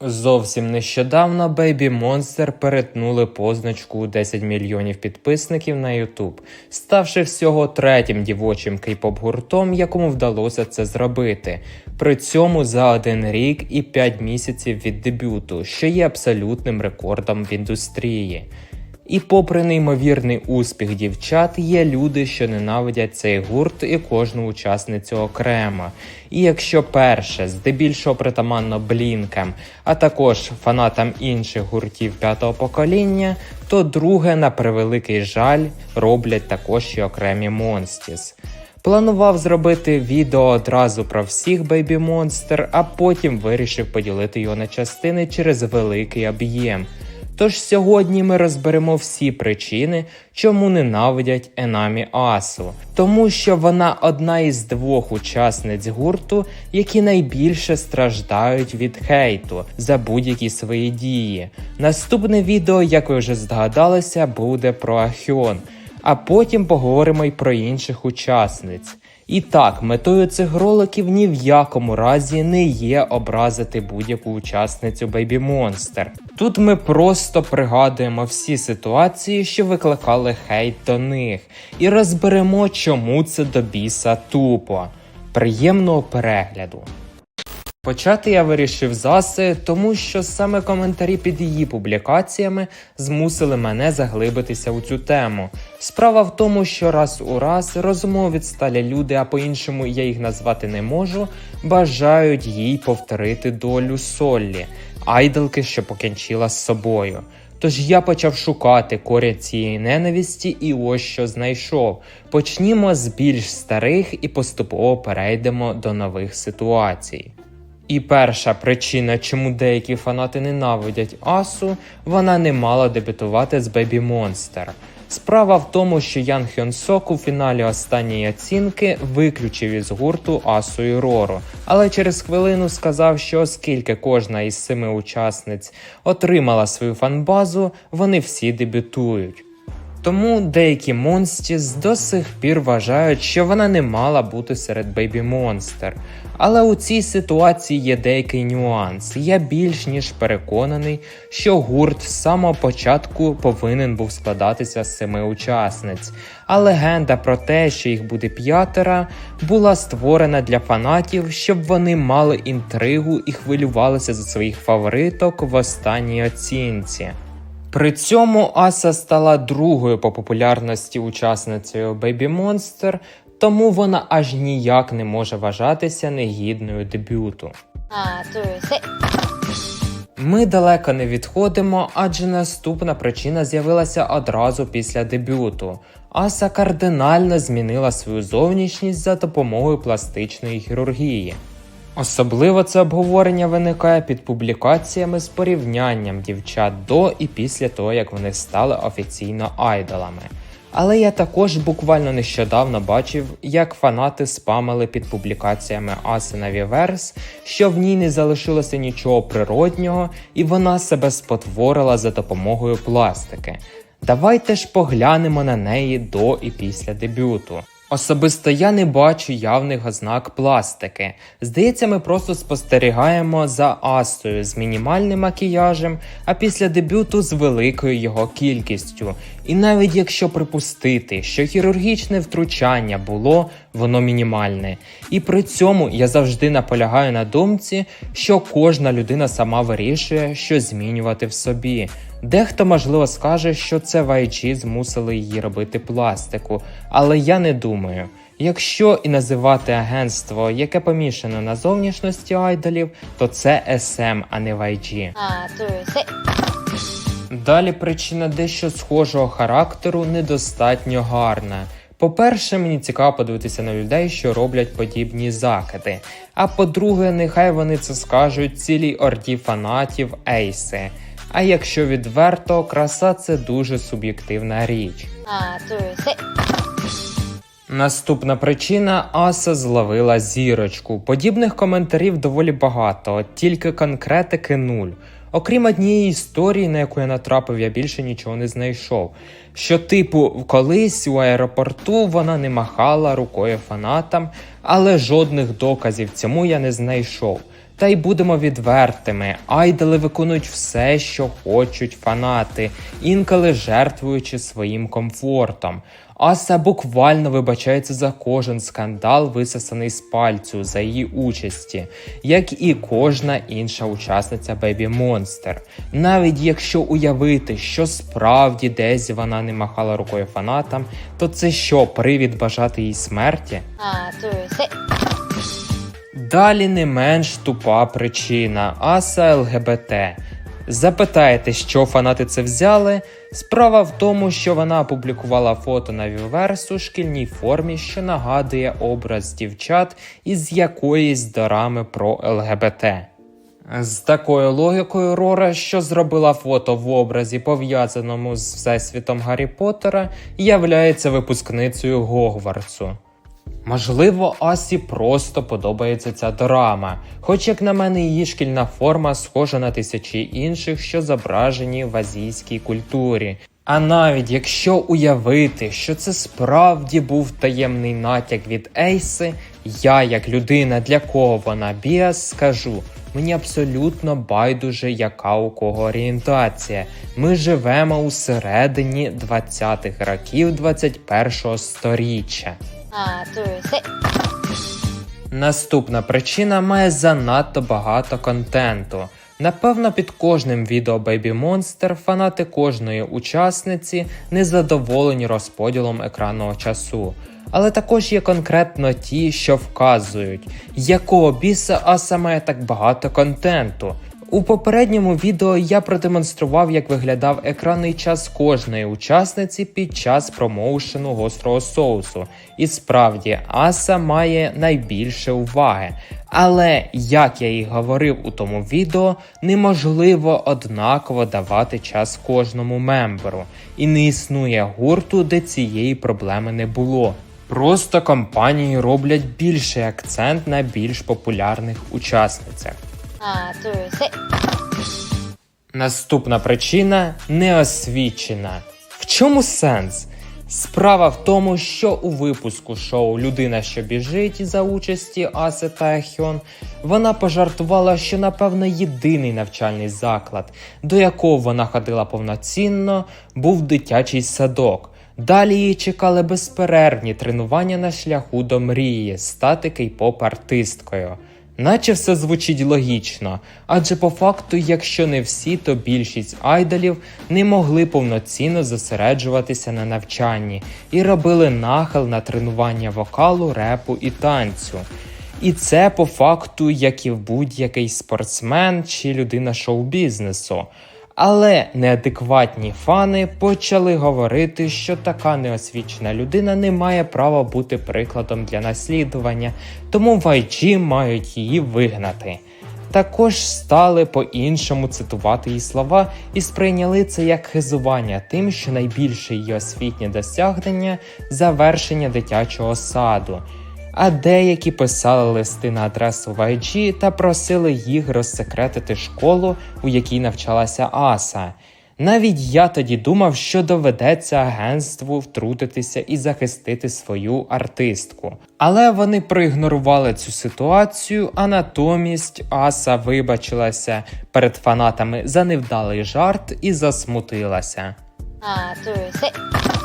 Зовсім нещодавно Baby Monster перетнули позначку у 10 мільйонів підписників на YouTube, ставши всього третім дівочим кей-поп гуртом, якому вдалося це зробити. При цьому за один рік і 5 місяців від дебюту, що є абсолютним рекордом в індустрії. І попри неймовірний успіх дівчат, є люди, що ненавидять цей гурт і кожну учасницю окремо. І якщо перше, здебільшого притаманно блінкам, а також фанатам інших гуртів п'ятого покоління, то друге, на превеликий жаль, роблять також і окремі Монстіс. Планував зробити відео одразу про всіх Baby Monster, а потім вирішив поділити його на частини через великий об'єм. Тож сьогодні ми розберемо всі причини, чому ненавидять Енамі Асу, тому що вона одна із двох учасниць гурту, які найбільше страждають від хейту за будь-які свої дії. Наступне відео, як ви вже здогадалися, буде про Ахіон, а потім поговоримо й про інших учасниць. І так, метою цих роликів ні в якому разі не є образити будь-яку учасницю Baby Monster. Тут ми просто пригадуємо всі ситуації, що викликали хейт до них, і розберемо, чому це до біса тупо. Приємного перегляду! Почати я вирішив з Аси, тому що саме коментарі під її публікаціями змусили мене заглибитися у цю тему. Справа в тому, що раз у раз розумово відсталі люди, а по-іншому я їх назвати не можу, бажають їй повторити долю Соллі, айдолки, що покінчила з собою. Тож я почав шукати корінь цієї ненависті, і ось що знайшов. Почнімо з більш старих і поступово перейдемо до нових ситуацій. І перша причина, чому деякі фанати ненавидять Асу, вона не мала дебютувати з Baby Monster. Справа в тому, що Ян Хьон Сок у фіналі останньої оцінки виключив із гурту Асу і Рору, але через хвилину сказав, що оскільки кожна із семи учасниць отримала свою фанбазу, вони всі дебютують. Тому деякі Монстіс до сих пір вважають, що вона не мала бути серед Baby Monster. Але у цій ситуації є деякий нюанс. Я більш ніж переконаний, що гурт з самого початку повинен був складатися з семи учасниць. А легенда про те, що їх буде п'ятеро, була створена для фанатів, щоб вони мали інтригу і хвилювалися за своїх фавориток в останній оцінці. При цьому Аса стала другою по популярності учасницею Baby Monster, тому вона аж ніяк не може вважатися негідною дебюту. Ми далеко не відходимо, адже наступна причина з'явилася одразу після дебюту. Аса кардинально змінила свою зовнішність за допомогою пластичної хірургії. Особливо це обговорення виникає під публікаціями з порівнянням дівчат до і після того, як вони стали офіційно айдолами. Але я також буквально нещодавно бачив, як фанати спамили під публікаціями Аси на Віверс, що в ній не залишилося нічого природнього, і вона себе спотворила за допомогою пластики. Давайте ж поглянемо на неї до і після дебюту. Особисто я не бачу явних ознак пластики. Здається, ми просто спостерігаємо за Асою з мінімальним макіяжем, а після дебюту з великою його кількістю. І навіть якщо припустити, що хірургічне втручання було, воно мінімальне. І при цьому я завжди наполягаю на думці, що кожна людина сама вирішує, що змінювати в собі. Дехто, можливо, скаже, що це в IG змусили її робити пластику, але я не думаю. Якщо і називати агентство, яке помішано на зовнішності айдолів, то це SM, а не в IG. Далі причина дещо схожого характеру недостатньо гарна. По-перше, мені цікаво подивитися на людей, що роблять подібні закиди. А по-друге, нехай вони це скажуть цілій орді фанатів Ейси. А якщо відверто, краса це дуже суб'єктивна річ. Наступна причина Аса зловила зірочку. Подібних коментарів доволі багато, тільки конкретики нуль. Окрім однієї історії, на яку я натрапив, я більше нічого не знайшов. Що, типу, колись у аеропорту вона не махала рукою фанатам, але жодних доказів цьому я не знайшов. Та й будемо відвертими, айдоли виконують все, що хочуть фанати, інколи жертвуючи своїм комфортом. Аса буквально вибачається за кожен скандал, висосаний з пальцю за її участі, як і кожна інша учасниця Baby Monster. Навіть якщо уявити, що справді десь вона не махала рукою фанатам, то це що, привід бажати їй смерті? 1、2、3。Далі не менш тупа причина Аса ЛГБТ. Запитаєте, що фанати це взяли? Справа в тому, що вона опублікувала фото на Віверс у шкільній формі, що нагадує образ дівчат із якоїсь дорами про ЛГБТ. З такою логікою Рора, що зробила фото в образі, пов'язаному з всесвітом Гаррі Поттера, являється випускницею Гогвартсу. Можливо, Асі просто подобається ця драма, хоч, як на мене, її шкільна форма схожа на тисячі інших, що зображені в азійській культурі. А навіть якщо уявити, що це справді був таємний натяк від Ейси, я, як людина, для кого вона біас, скажу. Мені абсолютно байдуже, яка у кого орієнтація. Ми живемо у середині 20-х років 21-го сторіччя. 1、2、3。Наступна причина має занадто багато контенту. Напевно, під кожним відео Baby Monster фанати кожної учасниці незадоволені розподілом екранного часу. Але також є конкретно ті, що вказують, якого біса Аса має так багато контенту. У попередньому відео я продемонстрував, як виглядав екранний час кожної учасниці під час промоушену гострого соусу. І справді, Аса має найбільше уваги. Але, як я і говорив у тому відео, неможливо однаково давати час кожному мемберу, і не існує гурту, де цієї проблеми не було. Просто компанії роблять більший акцент на більш популярних учасницях. 1、2、3。Наступна причина неосвічена. В чому сенс? Справа в тому, що у випуску шоу Людина, що біжить за участі Аси та Хьон, вона пожартувала, що напевно єдиний навчальний заклад, до якого вона ходила повноцінно, був дитячий садок. Далі її чекали безперервні тренування на шляху до мрії стати кей-поп артисткою. Наче все звучить логічно, адже по факту, якщо не всі, то більшість айдолів не могли повноцінно зосереджуватися на навчанні і робили нахил на тренування вокалу, репу і танцю. І це по факту, як і в будь-який спортсмен чи людина шоу-бізнесу. Але неадекватні фани почали говорити, що така неосвічена людина не має права бути прикладом для наслідування, тому в мають її вигнати. Також стали по-іншому цитувати її слова і сприйняли це як хизування тим, що найбільше її освітнє досягнення завершення дитячого саду. А деякі писали листи на адресу в IG та просили їх розсекретити школу, у якій навчалася Аса. Навіть я тоді думав, що доведеться агентству втрутитися і захистити свою артистку. Але вони проігнорували цю ситуацію, а натомість Аса вибачилася перед фанатами за невдалий жарт і засмутилася. 1、2、3。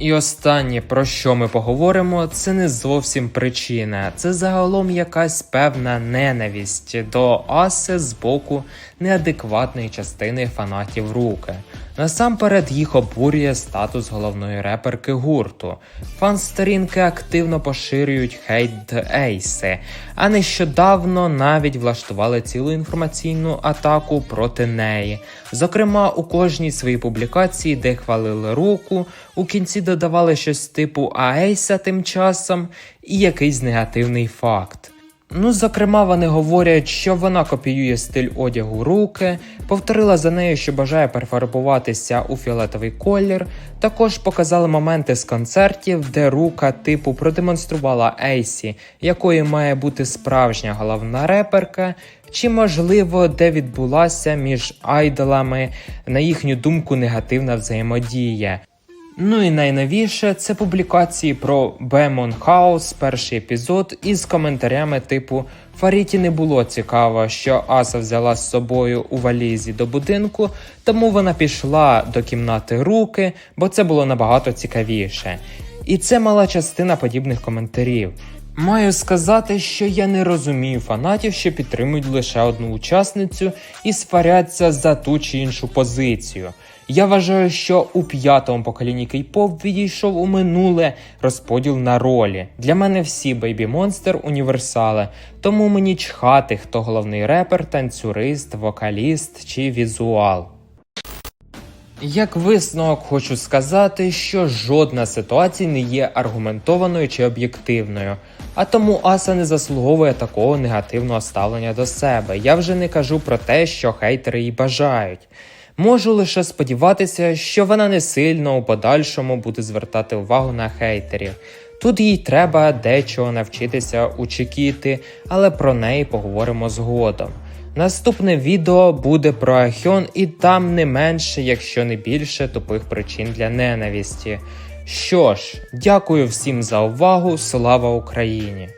І останнє, про що ми поговоримо, це не зовсім причина, це загалом якась певна ненависть до Аси з боку неадекватної частини фанатів руки. Насамперед їх обурює статус головної реперки гурту. Фан-сторінки активно поширюють хейт Ейси, а нещодавно навіть влаштували цілу інформаційну атаку проти неї. Зокрема, у кожній своїй публікації, де хвалили руку, у кінці додавали щось типу «А тим часом і якийсь негативний факт. Ну, зокрема, вони говорять, що вона копіює стиль одягу руки, повторила за нею, що бажає перефарбуватися у фіолетовий колір. Також показали моменти з концертів, де рука типу продемонструвала Ейсі, якою має бути справжня головна реперка, чи можливо, де відбулася між айдолами, на їхню думку, негативна взаємодія. Ну і найновіше це публікації про Бемон Хаус, перший епізод, із коментарями типу Фаріті не було цікаво, що Аса взяла з собою у валізі до будинку, тому вона пішла до кімнати руки, бо це було набагато цікавіше. І це мала частина подібних коментарів. Маю сказати, що я не розумію фанатів, що підтримують лише одну учасницю і сваряться за ту чи іншу позицію. Я вважаю, що у п'ятому поколінні кей-поп відійшов у минуле розподіл на ролі. Для мене всі Baby Monster універсали, тому мені чхати, хто головний репер, танцюрист, вокаліст чи візуал. Як висновок хочу сказати, що жодна ситуація не є аргументованою чи об'єктивною, а тому Аса не заслуговує такого негативного ставлення до себе. Я вже не кажу про те, що хейтери їй бажають. Можу лише сподіватися, що вона не сильно у подальшому буде звертати увагу на хейтерів. Тут їй треба дечого навчитися у Чекіти, але про неї поговоримо згодом. Наступне відео буде про Ахьон, і там не менше, якщо не більше, тупих причин для ненависті. Що ж, дякую всім за увагу, слава Україні!